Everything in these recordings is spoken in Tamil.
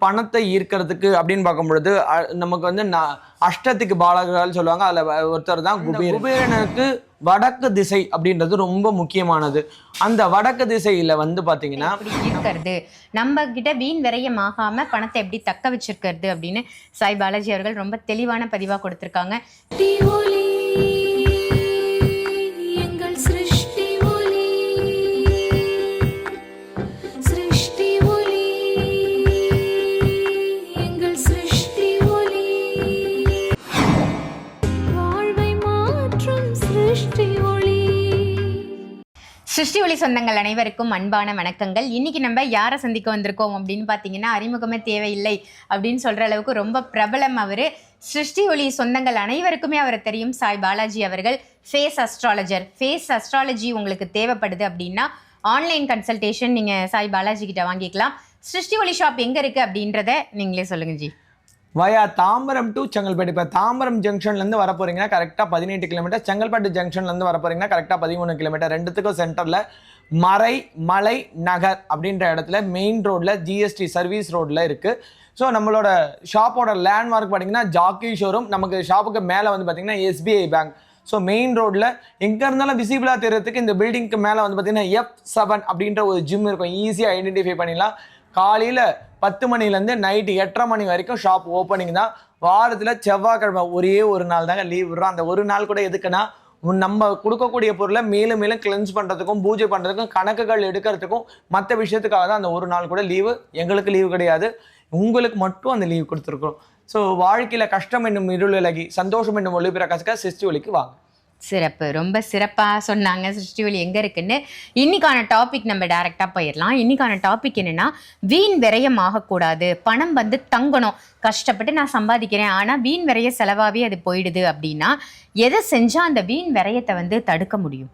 பணத்தை ஈர்க்கிறதுக்கு அப்படின்னு பார்க்கும் பொழுது அ- நமக்கு வந்து ந- அஷ்டத்துக்கு பாலகர்கள் சொல்லுவாங்க. அதுல ஒருத்தர் தான் குபேரன். குபேரனுக்கு வடக்கு திசை அப்படின்றது ரொம்ப முக்கியமானது. அந்த வடக்கு திசையில வந்து பாத்தீங்கன்னா எப்படி ஈர்க்கிறது நம்ம கிட்ட வீண் விரயம் ஆகாம பணத்தை எப்படி தக்க வச்சிருக்கிறது அப்படின்னு சாய் பாலாஜி அவர்கள் ரொம்ப தெளிவான பதிவா கொடுத்திருக்காங்க. சிருஷ்டி ஒளி சொந்தங்கள் அனைவருக்கும் அன்பான வணக்கங்கள். இன்னைக்கு நம்ம யாரை சந்திக்க வந்திருக்கோம் அப்படின்னு பார்த்தீங்கன்னா அறிமுகமே தேவையில்லை அப்படின்னு சொல்கிற அளவுக்கு ரொம்ப பிரபலம் அவர். சிருஷ்டி ஒளி சொந்தங்கள் அனைவருக்குமே அவரை தெரியும் சாய் பாலாஜி அவர்கள். ஃபேஸ் அஸ்ட்ராலஜர் ஃபேஸ் அஸ்ட்ராலஜி உங்களுக்கு தேவைப்படுது அப்படின்னா ஆன்லைன் கன்சல்டேஷன் நீங்கள் சாய் பாலாஜி கிட்ட வாங்கிக்கலாம். சிருஷ்டி ஒளி ஷாப் எங்கே இருக்குது அப்படின்றத நீங்களே சொல்லுங்கள் ஜி. வயா தாம்பரம் டு செங்கல்பட்டு இப்போ தாம்பரம் ஜங்ஷன்லேருந்து வர போகிறீங்கன்னா கரெக்டாக பதினெட்டு கிலோமீட்டர் செங்கல்பட்டு ஜங்ஷன்லேருந்து வர போகிறீங்கன்னா கரெக்டாக பதிமூணு கிலோமீட்டர் ரெண்டுத்துக்கும் சென்டரில் மறை மலை நகர் அப்படின்ற இடத்துல மெயின் ரோட்டில் ஜிஎஸ்டி சர்வீஸ் ரோட்டில் இருக்குது ஸோ நம்மளோட ஷாப்போட லேண்ட்மார்க் பார்த்தீங்கன்னா ஜாக்கி ஷோரூம் நமக்கு ஷாப்புக்கு மேலே வந்து பார்த்தீங்கன்னா எஸ்பிஐ பேங்க் ஸோ மெயின் ரோட்டில் எங்கே இருந்தாலும் விசிபிளாக தெரியறதுக்கு இந்த பில்டிங்க்கு மேலே வந்து பார்த்தீங்கன்னா எஃப் செவன் அப்படின்ற ஒரு ஜிம் இருக்கும். ஈஸியாக ஐடென்டிஃபை பண்ணிடலாம். காலையில் பத்து மணிலேருந்து நைட்டு எட்டரை மணி வரைக்கும் ஷாப் ஓப்பனிங் தான். வாரத்தில் செவ்வாய்க்கிழமை ஒரே ஒரு நாள் தாங்க லீவ் விடுறோம். அந்த ஒரு நாள் கூட எதுக்குன்னா நம்ம கொடுக்கக்கூடிய பொருளை மேலும் மேலும் கிளென்ஸ் பண்ணுறதுக்கும் பூஜை பண்ணுறதுக்கும் கணக்குகள் எடுக்கிறதுக்கும் மற்ற விஷயத்துக்காக தான் அந்த ஒரு நாள் கூட லீவு எங்களுக்கு லீவு கிடையாது. உங்களுக்கு மட்டும் அந்த லீவ் கொடுத்துருக்குறோம். ஸோ வாழ்க்கையில் கஷ்டம் என்னும் இருள் விலகி சந்தோஷம் என்னும் ஒளி பிரகாசிக்க சிஸ்டி ஒலிக்கு வாங்க. சிறப்பு. ரொம்ப சிறப்பாக சொன்னாங்க சிருஷ்டி ஒளி எங்கே இருக்குன்னு? இன்னைக்கான டாபிக் நம்ம டேரெக்டாக போயிடலாம். இன்னைக்கான டாபிக் என்னென்னா வீண் விரயம் ஆகக்கூடாது பணம் வந்து தங்கணும். கஷ்டப்பட்டு நான் சம்பாதிக்கிறேன். ஆனால் வீண் விரைய செலவாகவே அது போயிடுது அப்படின்னா எதை செஞ்சால் அந்த வீண் விரயத்தை வந்து தடுக்க முடியும்?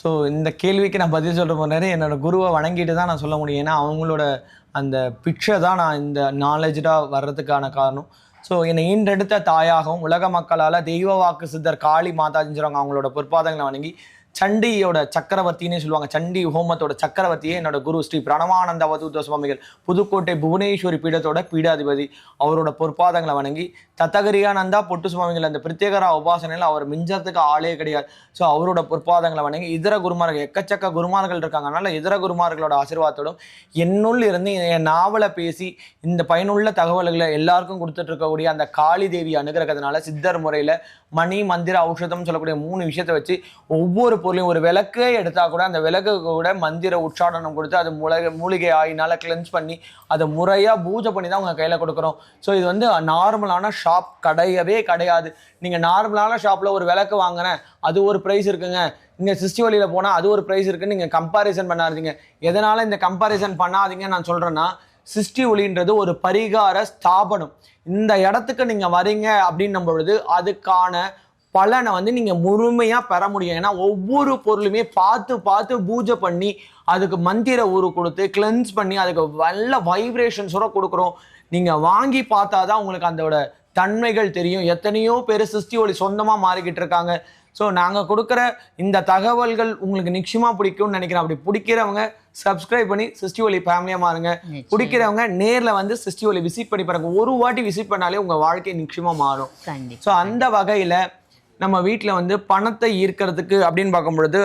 ஸோ இந்த கேள்விக்கு நான் பதில் சொல்கிற போனாரு என்னோட குருவை வணங்கிட்டு தான் நான் சொல்ல முடியும். ஏன்னா அவங்களோட அந்த பிக்சர் தான் நான் இந்த நாலேஜாக வர்றதுக்கான காரணம். ஸோ என்னை ஈன்றெடுத்த தாயாகவும் உலக மக்களால் தெய்வ வாக்கு சித்தர் காளி மாதாஜின்னு சொல்லுவாங்க அவங்களோட பொற்பாதங்களை வணங்கி சண்டியோட சக்கரவர்த்தினே சொல்லுவாங்க. சண்டி ஹோமத்தோட சக்கரவர்த்தியே என்னோட குரு ஸ்ரீ பிரணவானந்த அவதூத சுவாமிகள். புதுக்கோட்டை புவனேஸ்வரி பீடத்தோட பீடாதிபதி. அவரோட பொற்பாதங்களை வணங்கி தத்தகரியானந்தா பொட்டு சுவாமிகள் அந்த பிரத்யேகரா உபாசனையில் அவர் மிஞ்சறதுக்கு ஆளே கிடையாது. ஸோ அவரோட பொற்பாதங்களை வணங்கி இதர குருமார்கள் எக்கச்சக்க குருமார்கள் இருக்காங்க. அதனால் இதர குருமார்களோட ஆசீர்வாதத்தோடும் என்னுள் இருந்து என் நாவலை பேசி இந்த பயனுள்ள தகவல்களை எல்லாருக்கும் கொடுத்துட்டு இருக்கக்கூடிய அந்த காளி தேவி அனுகிரகத்தினால சித்தர் முறையில் மணி மந்திர ஔஷதம் சொல்லக்கூடிய மூணு விஷயத்தை வச்சு ஒவ்வொரு பொருளையும் ஒரு விளக்கே எடுத்தால் கூட அந்த விளக்கு கூட மந்திர உற்சாடனம் கொடுத்து அது மூலிகை மூலிகை ஆயினால் கிளென்ஸ் பண்ணி அதை முறையாக பூஜை பண்ணி தான் உங்கள் கையில் கொடுக்குறோம். ஸோ இது வந்து நார்மலான ஷாப் கிடையவே கிடையாது. நீங்கள் நார்மலான ஷாப்பில் ஒரு விளக்கு வாங்கினேன் அது ஒரு ப்ரைஸ் இருக்குங்க. இங்கே சிஸ்டி வழியில் போனால் அது ஒரு ப்ரைஸ் இருக்குன்னு நீங்கள் கம்பாரிசன் பண்ணாதீங்க. எதனால் இந்த கம்பாரிசன் பண்ணாதீங்க நான் சொல்கிறேன்னா சிஸ்டி ஒளின்றது ஒரு பரிகார ஸ்தாபனம். இந்த இடத்துக்கு நீங்கள் வரீங்க அப்படின்னும் பொழுது அதுக்கான பலனை வந்து நீங்கள் முழுமையாக பெற முடியும். ஏன்னா ஒவ்வொரு பொருளுமே பார்த்து பார்த்து பூஜை பண்ணி அதுக்கு மந்திர ஊறு கொடுத்து கிளென்ஸ் பண்ணி அதுக்கு நல்ல வைப்ரேஷன்ஸோட கொடுக்குறோம். நீங்கள் வாங்கி பார்த்தா தான் உங்களுக்கு அதோட தன்மைகள் தெரியும். எத்தனையோ பேர் சிஸ்டி ஒளி சொந்தமாக மாறிக்கிட்டு இருக்காங்க. ஸோ நாங்கள் கொடுக்குற இந்த தகவல்கள் உங்களுக்கு நிச்சயமாக பிடிக்கும்னு நினைக்கிறேன். அப்படி பிடிக்கிறவங்க சப்ஸ்கிரைப் பண்ணி சிஸ்டி ஒலி ஃபேமிலியாக மாறுங்க. பிடிக்கிறவங்க நேரில் வந்து சிஸ்டி ஒலி விசிட் பண்ணி பாருங்க. ஒரு வாட்டி விசிட் பண்ணாலே உங்கள் வாழ்க்கை நிச்சயமாக மாறும். ஸோ அந்த வகையில் நம்ம வீட்டில் வந்து பணத்தை ஈர்க்கிறதுக்கு அப்படின்னு பார்க்கும் பொழுது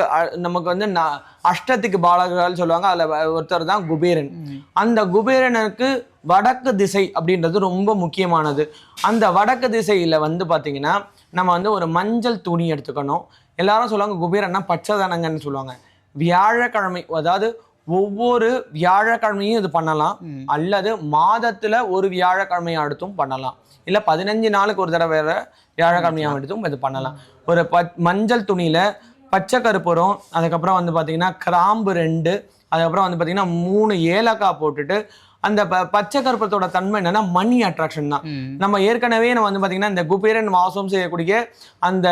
நமக்கு வந்து அஷ்டத்துக்கு பாலகர்கள் சொல்லுவாங்க. அதில் ஒருத்தர் தான் குபேரன். அந்த குபேரனுக்கு வடக்கு திசை அப்படின்றது ரொம்ப முக்கியமானது. அந்த வடக்கு திசையில் வந்து பார்த்தீங்கன்னா நம்ம வந்து ஒரு மஞ்சள் துணி எடுத்துக்கணும். எல்லாரும் சொல்லுவாங்க குபேரன்னா பச்சை தானங்கன்னு சொல்லுவாங்க. வியாழக்கிழமை அதாவது ஒவ்வொரு வியாழக்கிழமையும் இது பண்ணலாம். அல்லது மாதத்துல ஒரு வியாழக்கிழமை அடுத்தும் பண்ணலாம். இல்ல பதினஞ்சு நாளுக்கு ஒரு தடவை வேற வியாழக்கிழமையா எடுத்தும் இது பண்ணலாம். ஒரு ப மஞ்சள் துணியில பச்சை கருப்புரம் அதுக்கப்புறம் வந்து பாத்தீங்கன்னா கிராம்பு ரெண்டு. அதுக்கப்புறம் வந்து பாத்தீங்கன்னா மூணு ஏலக்காய் போட்டுட்டு அந்த ப பச்சை கருப்பத்தோட தன்மை என்னன்னா மணி அட்ராக்ஷன் தான். நம்ம ஏற்கனவே நம்ம வந்து பாத்தீங்கன்னா இந்த குபேரன் வாசம் செய்யக்கூடிய அந்த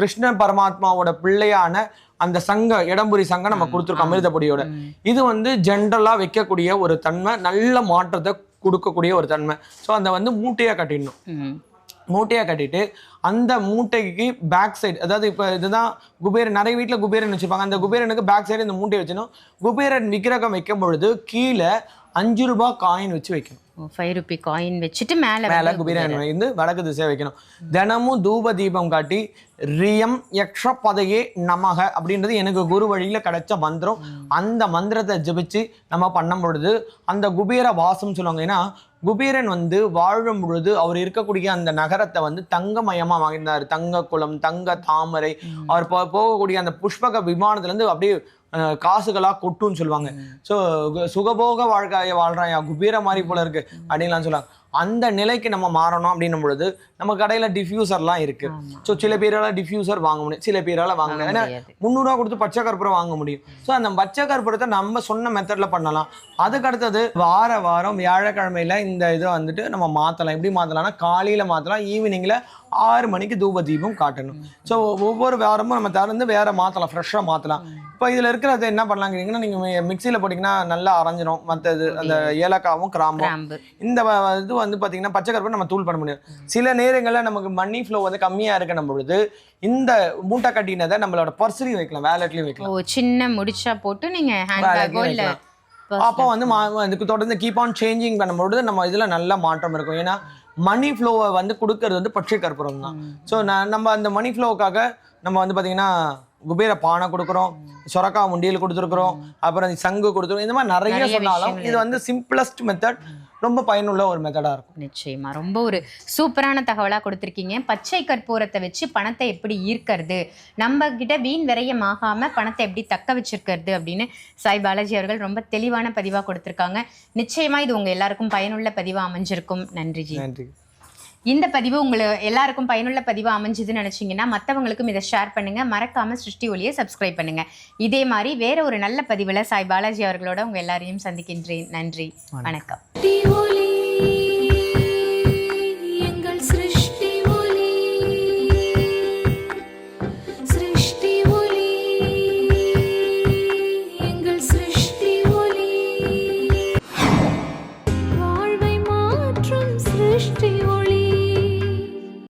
கிருஷ்ண பரமாத்மாவோட பிள்ளையான அந்த சங்க இடம்புரி சங்கம் நம்ம கொடுத்துருக்கோம் அமிர்தபொடியோட இது வந்து ஜென்ரலா வைக்கக்கூடிய ஒரு தன்மை நல்ல மாற்றத்தை கொடுக்கக்கூடிய ஒரு தன்மை. ஸோ அந்த வந்து மூட்டையா கட்டிடணும். மூட்டையாக கட்டிட்டு அந்த மூட்டைக்கு பேக் சைடு அதாவது இப்போ இதுதான் குபேரன் நிறைய வீட்டில் குபேரன் வச்சுருப்பாங்க. அந்த குபேரனுக்கு பேக் சைடு இந்த மூட்டையை வச்சிடணும். குபேரன் விக்கிரகம் வைக்கும் பொழுது கீழே அஞ்சு ரூபா காயின் வச்சு வைக்கணும். ஃபைவ் ருபி காயின் வச்சுட்டு மேலே மேலே குபீரன் இருந்து வடக்கு திசை வைக்கணும். தினமும் தூப தீபம் காட்டி ரியம் யக்ஷ பதையே நமக அப்படின்றது எனக்கு குரு வழியில் கிடைச்ச மந்திரம். அந்த மந்திரத்தை ஜெபிச்சு நம்ம பண்ணும் பொழுது அந்த குபேர வாசம் சொல்லுவாங்க. ஏன்னா குபேரன் வந்து வாழும் பொழுது அவர் இருக்கக்கூடிய அந்த நகரத்தை வந்து தங்கமயமாக வாங்கியிருந்தார். தங்க குளம் தங்க தாமரை அவர் போகக்கூடிய அந்த புஷ்பக விமானத்துலேருந்து அப்படியே அஹ், காசுகளா கொட்டுன்னு சொல்லுவாங்க. ஸோ சுகபோக வாழ்க்கையை வாழ்றான் குபீர மாதிரி போல இருக்கு. அப்படின்லாம் சொல்லுவாங்க. அந்த நிலைக்கு நம்ம மாறணும் அப்படின்னும் பொழுது நம்ம கடையில டிஃப்யூசர்லாம் இருக்கு. ஸோ சில பேரால டிஃப்யூசர் வாங்க முடியும். சில பேரால வாங்க முடியும் ஏன்னா. முந்நூறுரூவா கொடுத்து பச்சை கற்பூரம் வாங்க முடியும். ஸோ அந்த பச்சை கற்பூரத்தை நம்ம சொன்ன மெத்தட்ல பண்ணலாம். அதுக்கு அடுத்தது வார வாரம் வியாழக்கிழமையில இந்த இதை வந்துட்டு நம்ம மாத்தலாம். எப்படி மாத்தலாம்னா காலையில மாத்தலாம். ஈவினிங்ல ஆறு மணிக்கு தூப தீபம் காட்டணும். ஸோ ஒவ்வொரு வாரமும் நம்ம திறந்து வேற மாத்தலாம். ஃப்ரெஷ்ஷாக மாத்தலாம். இப்போ இதுல இருக்கிறது என்ன பண்ணலாங்கிறீங்கன்னா நீங்க மிக்சியில் போட்டிங்கன்னா நல்லா அரைஞ்சிரும். மற்றது அந்த ஏலக்காவும் கிராம்பும். கிராம்பு. இந்த வ- வந்து பாத்தீங்கன்னா பச்சை கருப்பை நம்ம தூள் பண்ண முடியும். சில நேரங்களில் நமக்கு மணி ஃப்ளோ வந்து கம்மியா இருக்கணும் பொழுது இந்த மூட்டை கட்டினதை நம்மளோட பர்ஸ்லையும் வைக்கலாம் வேலட்லையும் ஓ வைக்கலாம். சின்ன முடிச்சா போட்டு நீங்க ஹேண்ட் பேக்கோ இல்ல. அப்போ வந்து இதுக்கு தொடர்ந்து கீப் ஆன் சேஞ்சிங் பண்ணும்பொழுது நம்ம இதுல நல்ல மாற்றம் இருக்கும். ஏன்னா மணி ஃப்ளோவை வந்து கொடுக்கறது வந்து பச்சை கற்பூரம் தான். ஸோ நம்ம அந்த மணி ஃப்ளோவுக்காக நம்ம வந்து பாத்தீங்கன்னா குபேர பானை கொடுக்குறோம் சொரக்கா முண்டியல் கொடுத்துருக்குறோம் அப்புறம் சங்கு கொடுத்துருக்கோம் இந்த மாதிரி நிறைய சொன்னாலும் இது வந்து சிம்பிளஸ்ட் மெத்தட் ரொம்ப பயனுள்ள ஒரு மெத்தடா இருக்கும். நிச்சயமா. ரொம்ப ஒரு சூப்பரான தகவலா கொடுத்துருக்கீங்க. பச்சை கற்பூரத்தை வச்சு பணத்தை எப்படி ஈர்க்கிறது நம்ம கிட்ட வீண் விரயம் ஆகாம பணத்தை எப்படி தக்க வச்சிருக்கிறது அப்படின்னு சாய் பாலாஜி அவர்கள் ரொம்ப தெளிவான பதிவா கொடுத்துருக்காங்க. நிச்சயமா இது உங்க எல்லாருக்கும் பயனுள்ள பதிவா அமைஞ்சிருக்கும். நன்றி ஜி. நன்றி. இந்த பதிவு உங்களை எல்லாருக்கும் பயனுள்ள பதிவா அமைஞ்சதுன்னு நினைச்சீங்கன்னா மற்றவங்களுக்கும் இதை ஷேர் பண்ணுங்க. மறக்காம சிருஷ்டி ஒளியை சப்ஸ்கிரைப் பண்ணுங்க. இதே மாதிரி வேற ஒரு நல்ல பதிவுல சாய் பாலாஜி அவர்களோட உங்க எல்லாரையும் சந்திக்கின்றேன். நன்றி. வணக்கம்.